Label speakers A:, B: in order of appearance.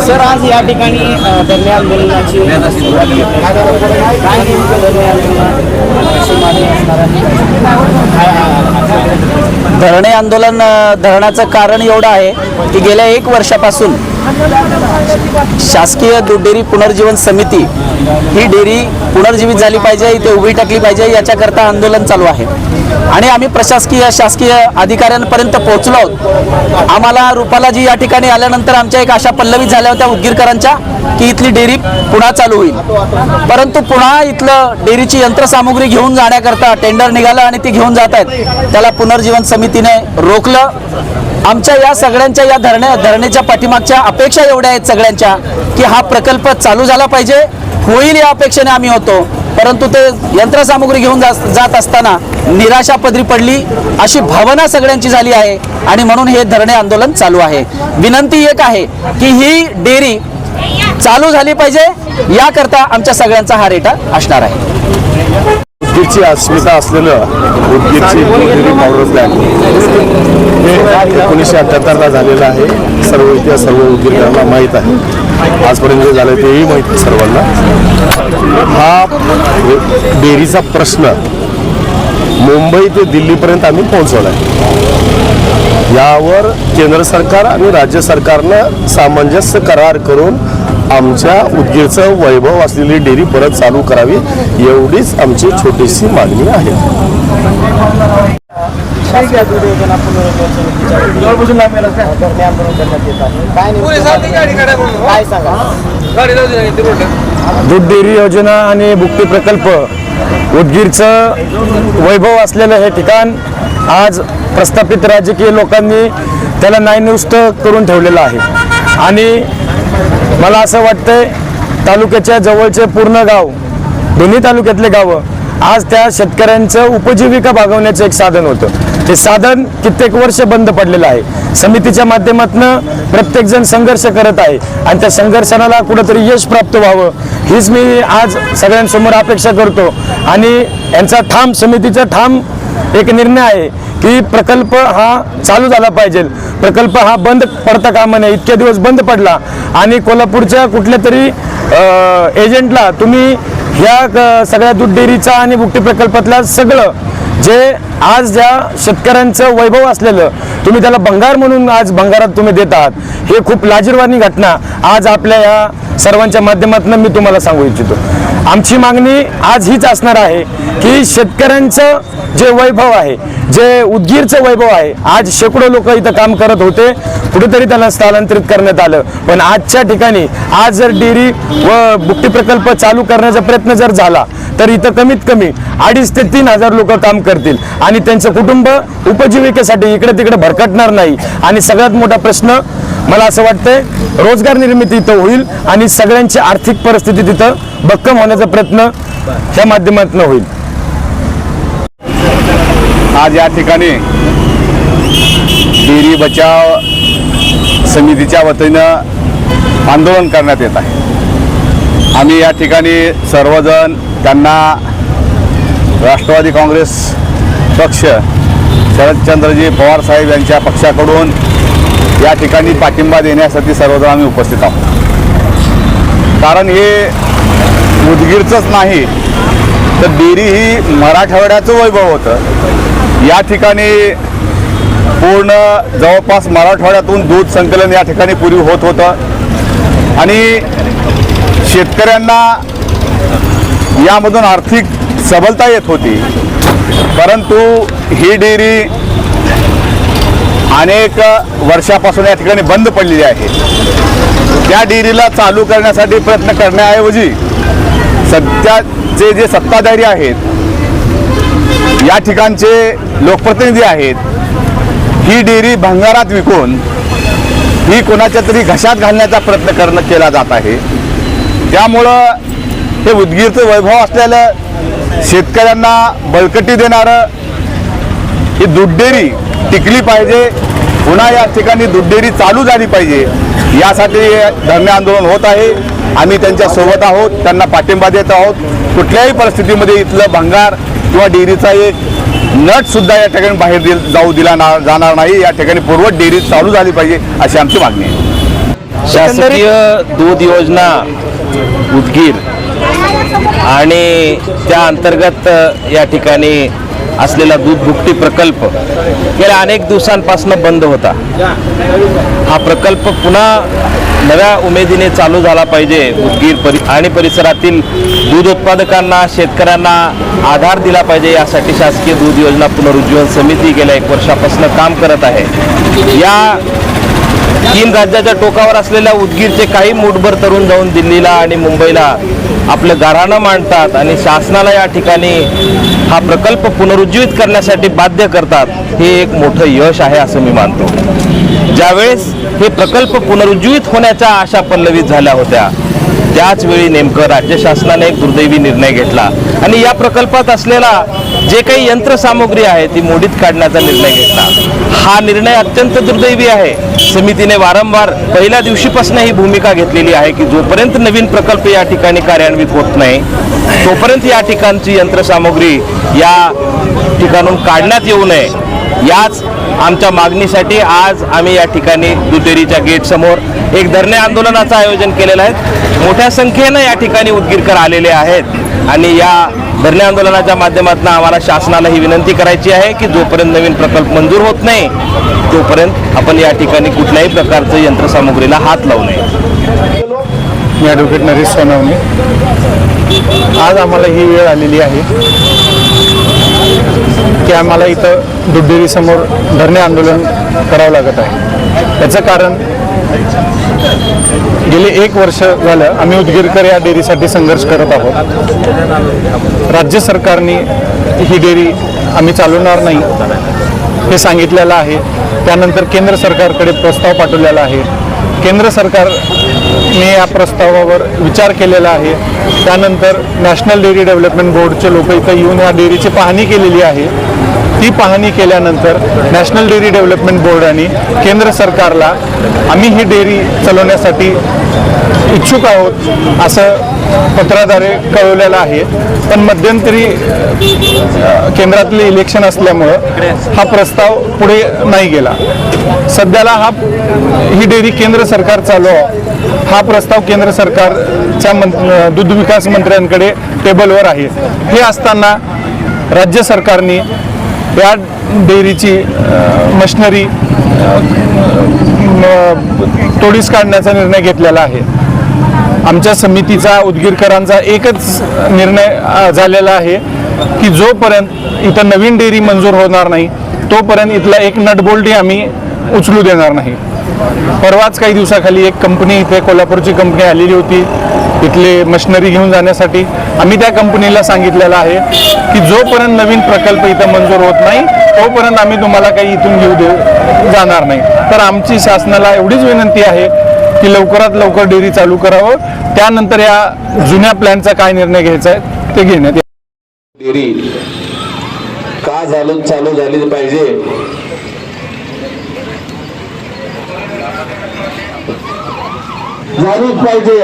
A: Sir आज या ठिकाणी अ, धरणे आंदोलनाची सुरुवात काय नेमकं धरणे आंदोलन मागणी असणार आहे?
B: धरणे आंदोलन धरणाचं कारण एवढं आहे की गेल्या एक वर्षापासून शासकीय दूध डेअरी पुनर्जीवन समिती ही डेअरी पुनर्जीवित झाली पाहिजे इथे उभी टाकली पाहिजे याच्याकरता आंदोलन चालू आहे. आणि आम्ही प्रशासकीय शासकीय अधिकाऱ्यांपर्यंत पोहोचलो आहोत. आम्हाला रुपालाजी या ठिकाणी आल्यानंतर आमच्या एक आशा पल्लवी झाल्या होत्या उदगीरकरांच्या की इथली डेअरी पुन्हा चालू होईल. परंतु पुन्हा इथलं डेअरीची यंत्रसामुग्री घेऊन जाण्याकरता टेंडर निघालं आणि ती घेऊन जात आहेत त्याला पुनर्जीवन समितीने रोखलं. आमच्या या सगळ्यांच्या या धरण्या धरणेच्या पाठीमागच्या अपेक्षा एवढ्या आहेत सगळ्यांच्या की हा प्रकल्प चालू झाला पाहिजे होईल या अपेक्षेने आम्ही होतो. परंतु ते यंत्रसामुग्री घेऊन जा जात असताना निराशा पदरी पडली अशी भावना सगळ्यांची झाली आहे आणि म्हणून हे धरणे आंदोलन चालू आहे. विनंती एक आहे की ही डेअरी चालू झाली पाहिजे याकरता आमच्या सगळ्यांचा हा रेटा असणार आहे.
C: उदगीरची अस्मिता असलेलं उदगीरची दुधेरी पावडर प्लॅन हे एकोणीसशे अठ्याहत्तरला झालेलं आहे. सर्व इतिहास सर्व उदगीरकरांना माहीत आहे. आजपर्यंत जे झालं तेही माहीत आहे सर्वांना. हा डेअरीचा प्रश्न मुंबई ते दिल्लीपर्यंत आम्ही पोहोचवला आहे यावर केंद्र सरकार आणि राज्य सरकारनं सामंजस्य करार करून आमच्या उदगीरचं वैभव असलेली डेअरी परत चालू करावी एवढीच आमची छोटीशी मागणी आहे.
A: दूध
D: डेअरी योजना आणि भुकटी प्रकल्प उदगीरचं वैभव असलेलं हे ठिकाण आज प्रस्थापित राजकीय लोकांनी त्याला नायनुस्त करून ठेवलेलं आहे. आणि मला असं वाटतंय तालुक्याच्या जवळचे पूर्ण गाव दोन्ही तालुक्यातले गावं आज त्या शेतकऱ्यांचं उपजीविका भागवण्याचं एक साधन होतं. ते साधन कित्येक वर्ष बंद पडलेलं आहे. समितीच्या माध्यमातून प्रत्येकजण संघर्ष करत आहे आणि त्या संघर्षाला कुठंतरी यश प्राप्त व्हावं हीच मी आज सगळ्यांसमोर अपेक्षा करतो. आणि यांचा ठाम समितीचा ठाम एक निर्णय आहे की प्रकल्प हा चालू झाला पाहिजे. प्रकल्प हा बंद पडता कामा नये. इतके दिवस बंद पडला आणि कोल्हापूरच्या कुठल्या तरी एजंटला तुम्ही ह्या सगळ्या दूध डेअरीचा आणि बुकटी प्रकल्पातला सगळं जे आज ज्या शेतकऱ्यांचं वैभव असलेलं तुम्ही त्याला भंगार म्हणून आज भंगारात तुम्ही देतात. हे खूप लाजीरवाणी घटना. आज आपल्या या सर्वांच्या माध्यमातून मी तुम्हाला सांगू इच्छितो. आमची मागणी आज हीच असणार आहे की शेतकऱ्यांचं जे वैभव आहे जे उदगीरचं वैभव आहे आज शेकडो लोक इथं काम करत होते. कुठेतरी त्यांना स्थलांतरित करण्यात आलं. पण आजच्या ठिकाणी आज जर डेअरी व बुकटी प्रकल्प चालू करण्याचा प्रयत्न जर झाला तर इथं कमीत कमी अडीच ते तीन हजार लोक काम करतील. आणि त्यांचं कुटुंब उपजीविकेसाठी इकडे तिकडे भरकटणार नाही. आणि सगळ्यात मोठा प्रश्न मला असं वाटतंय रोजगार निर्मिती इथं होईल आणि सगळ्यांची आर्थिक परिस्थिती तिथं भक्कम होण्याचा प्रयत्न ह्या माध्यमातून होईल.
C: आज या ठिकाणी डेरी बचाव समितीच्या वतीनं आंदोलन करण्यात येत आहे. आम्ही या ठिकाणी सर्वजण त्यांना राष्ट्रवादी काँग्रेस पक्ष शरदचंद्रजी पवार साहेब यांच्या पक्षाकडून या ठिकाणी पाठिंबा देण्यासाठी सर्वजण आम्ही उपस्थित आहोत. कारण हे उदगीरचंच नाही तर डेरी ही मराठवाड्याचं वैभव होतं. या ठिकाणी पूर्ण जवळपास मराठवाड्यातून दूध संकलन या ठिकाणी पूर्वी होत होतं. आणि शेतकऱ्यांना यामधून आर्थिक सबलता येत होती. परंतु ही डेअरी अनेक वर्षापासून या ठिकाणी बंद पडलेली आहे. त्या डेअरीला चालू करण्यासाठी प्रयत्न करण्याऐवजी सध्याचे जे सत्ताधारी आहेत या ठिकाणचे लोकप्रतिनिधी आहेत ही डेअरी भंगारात विकून ही कोणाच्या तरी घशात घालण्याचा प्रयत्न करणं केला जात आहे. त्यामुळं हे उदगीरचं वैभव असलेलं शेतकऱ्यांना बळकटी देणारं ही दूध डेअरी टिकली पाहिजे. पुन्हा या ठिकाणी दूध डेअरी चालू झाली पाहिजे. यासाठी धरणे आंदोलन होत आहे. आम्ही त्यांच्यासोबत आहोत त्यांना पाठिंबा देत आहोत. कुठल्याही परिस्थितीमध्ये इथलं भंगार किंवा डेअरीचा एक नटसुद्धा या ठिकाणी बाहेर दिल जाऊ दिला ना जाणार नाही. या ठिकाणी पूर्वत डेअरी चालू झाली पाहिजे अशी आमची मागणी आहे.
E: शासकीय दूध योजना उदगीर आणि त्या अंतर्गत या ठिकाणी असलेला दूध भुकटी प्रकल्प गेल्या अनेक दिवसांपासून बंद होता. हा प्रकल्प पुन्हा नव्या उमेदीने चालू झाला पाहिजे. उदगीर परि आणि परिसरातील दूध उत्पादकांना शेतकऱ्यांना आधार दिला पाहिजे. यासाठी शासकीय दूध योजना पुनरुज्जीवन समिती गेल्या एक वर्षापासून काम करत आहे. या तीन राज्याच्या टोकावर असलेल्या उदगीरचे काही मूठभर तरुण जाऊन दिल्लीला आणि मुंबईला आपलं गाराणं मांडतात आणि शासनाला या ठिकाणी हा प्रकल्प पुनरुज्जीवित करण्यासाठी बाध्य करतात हे एक मोठं यश आहे असं मी मानतो. ज्यावेळेस हे प्रकल्प पुनरुज्जीवित होण्याच्या आशा पल्लवित झाल्या होत्या त्याच वेळी नेमकं राज्य शासनाने एक दुर्दैवी निर्णय घेतला. आणि या प्रकल्पात असलेला जे काही यंत्रसामुग्री आहे ती मोडीत काढण्याचा निर्णय घेतला. हा निर्णय अत्यंत दुर्दैवी आहे. समितीने वारंवार पहिल्या दिवशीपासून ही भूमिका घेतलेली आहे की जोपर्यंत नवीन प्रकल्प या ठिकाणी कार्यान्वित होत नाही तोपर्यंत या ठिकाणची यंत्रसामुग्री या ठिकाणून काढण्यात येऊ नये. याच आमच्या मागणीसाठी आज आम्ही या ठिकाणी दुधेरीच्या गेटसमोर एक धरणे आंदोलनाचं आयोजन केलेलं आहे. मोठ्या संख्येनं या ठिकाणी उदगीरकर आलेले आहेत आणि या धरणे आंदोलनाच्या माध्यमातून आम्हाला शासनाला ही विनंती करायची आहे की जोपर्यंत नवीन प्रकल्प मंजूर होत नाही तोपर्यंत आपण या ठिकाणी कुठल्याही प्रकारचं यंत्रसामुग्रीला हात लावू नये.
F: मी ॲडव्होकेट नरेश सोनावणे. आज आम्हाला ही वेळ आलेली आहे. की आम्हाला इथं दुधडेरीसमोर धरणे आंदोलन करावं लागत आहे. याचं कारण गेले एक वर्ष झालं आम्ही उदगीरकर या डेअरीसाठी संघर्ष करत आहोत. राज्य सरकारने ही डेअरी आम्ही चालवणार नाही हे सांगितलेलं आहे. त्यानंतर केंद्र सरकारकडे प्रस्ताव पाठवलेला आहे. केंद्र सरकार मी या प्रस्तावावर विचार केलेला आहे. त्यानंतर नॅशनल डेअरी डेव्हलपमेंट बोर्डचे लोक इथं येऊन या डेअरीची पाहणी केलेली आहे. ती पाहणी केल्यानंतर नॅशनल डेअरी डेव्हलपमेंट बोर्डाने केंद्र सरकारला आम्ही ही डेअरी चालवण्यासाठी इच्छुक आहोत असं पत्राद्वारे कळवलेलं आहे. पण मध्यंतरी केंद्रातले इलेक्शन असल्यामुळं हा प्रस्ताव पुढे नाही गेला. सध्याला हा ही डेअरी केंद्र सरकार चालू हा प्रस्ताव केंद्र सरकारच्या मं दूध विकास मंत्र्यांकडे टेबलवर आहे. हे असताना राज्य सरकारने या डेअरीची मशिनरी तोडीस काढण्याचा निर्णय घेतलेला आहे. आमच्या समितीचा उदगीरकरांचा एकच निर्णय झालेला आहे की जोपर्यंत इथं नवीन डेअरी मंजूर होणार नाही तोपर्यंत इथला एक नटबोल्टही आम्ही उचलू देणार नाही. परवाच काही दिवसाखाली एक कंपनी इथे कोल्हापूरची कंपनी आलेली होती. इथले मशिनरी घेऊन जाण्यासाठी. आम्ही त्या कंपनीला सांगितलेलं आहे की जोपर्यंत नवीन प्रकल्प इथं मंजूर होत नाही तोपर्यंत आम्ही तुम्हाला काही इथून घेऊ देऊ जाणार नाही. तर आमची शासनाला एवढीच विनंती आहे की लवकरात लवकर डेअरी चालू करावं. त्यानंतर या जुन्या प्लॅनचा काय निर्णय घ्यायचा आहे ते घेण्यात
G: डेअरी का झालं चालू झाली पाहिजे? झालीच पाहिजे.